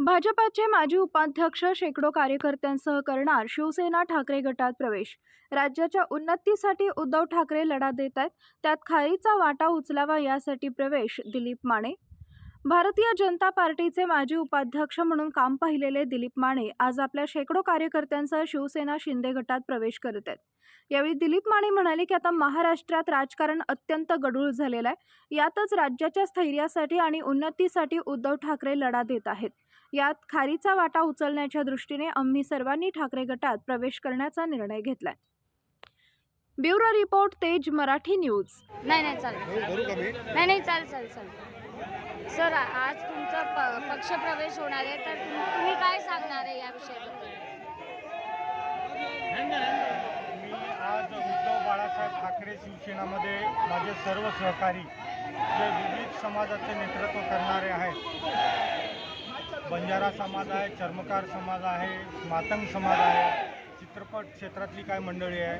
भाजपाचे माजी उपाध्यक्ष शेकडो कार्यकर्त्यांसह करणार शिवसेना ठाकरे गटात प्रवेश. राज्याच्या उन्नतीसाठी उद्धव ठाकरे लढा देत आहेत त्यात खारीचा वाटा उचलावा यासाठी प्रवेश दिलीप माने भारतीय जनता पार्टीचे माजी उपाध्यक्ष म्हणून काम पाहिलेले दिलीप माने आज आपल्या शेकडो कार्यकर्त्यांसह शिवसेना शिंदे गटात प्रवेश करत आहेत. यावेळी दिलीप माने म्हणाले की आता महाराष्ट्रात राजकारण अत्यंत गढूळ झालेलं आहे. यातच राज्याच्या स्थैर्यासाठी आणि उन्नतीसाठी उद्धव ठाकरे लढा देत आहेत. यात खारीचा वाटा उचलण्याच्या दृष्टीने आम्ही सर्वांनी ठाकरे गटात प्रवेश करण्याचा निर्णय घेतलाय. ब्युरो रिपोर्ट तेज मराठी न्यूज. नाही नाही चालेल. करू का मी? नाही नाही चालेल चालेल चालेल. सर आज तुमचा प पक्षप्रवेश होणार आहे तर तुम्ही काय सांगणार आहे या विषयाबद्दल? मी आज उद्धव बाळासाहेब ठाकरे शिवसेनामध्ये माझे सर्व सहकारी जे विविध समाजाचे नेतृत्व करणारे आहेत. बंजारा समाज आहे चर्मकार समाज आहे मातंग समाज आहे चित्रपट क्षेत्रातली काय मंडळी आहे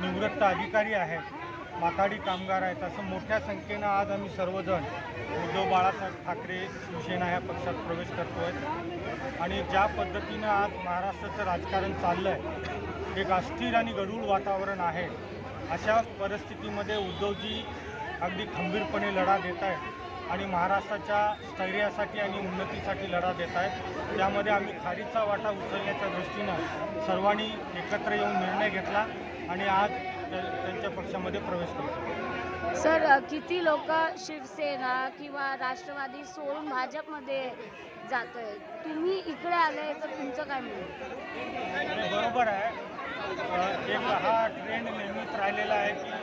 निवृत्त अधिकारी आहेत. माथाडी कामगार आहेत. असं मोठ्या संख्येनं आज आम्ही सर्वजण उद्धव बाळासाहेब ठाकरे शिवसेना ह्या पक्षात प्रवेश करतो आहे आणि ज्या पद्धतीनं आज महाराष्ट्राचं राजकारण चाललं आहे एक अस्थिर आणि गढूळ वातावरण आहे. अशा परिस्थितीमध्ये उद्धवजी अगदी खंबीरपणे लढा देत आहेत आणि महाराष्ट्राच्या स्थैर्यासाठी आणि उन्नतीसाठी लढा देत आहेत त्यामध्ये आम्ही खारीचा वाटा उचलण्याच्या दृष्टीनं सर्वांनी एकत्र येऊन निर्णय घेतला आणि आज त्यांच्या पक्षामध्ये प्रवेश करतो. सर किती लोक शिवसेना किंवा राष्ट्रवादी सोडून भाजपमध्ये जात आहे तुम्ही इकडे आले तर तुमचं काय म्हणणं बरोबर आहे. एक हा ट्रेंड नेहमीच राहिलेला आहे की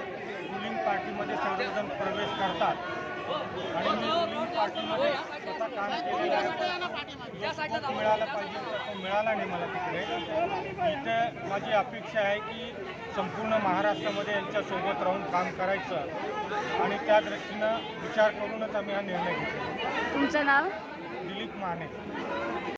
रुलिंग पार्टीमध्ये सर्वजण प्रवेश करतात. आणि मी पार्टीमध्ये स्वतः काम केलेलं आहे scope मिळाला पाहिजे तो मिळाला नाही मला तिकडे इथे माझी अपेक्षा आहे की संपूर्ण महाराष्ट्रामध्ये यांच्यासोबत राहून काम करायचं आणि त्या दृष्टीनं विचार करूनच आम्ही हा निर्णय घेतला तुमचं नाव? दिलीप माने.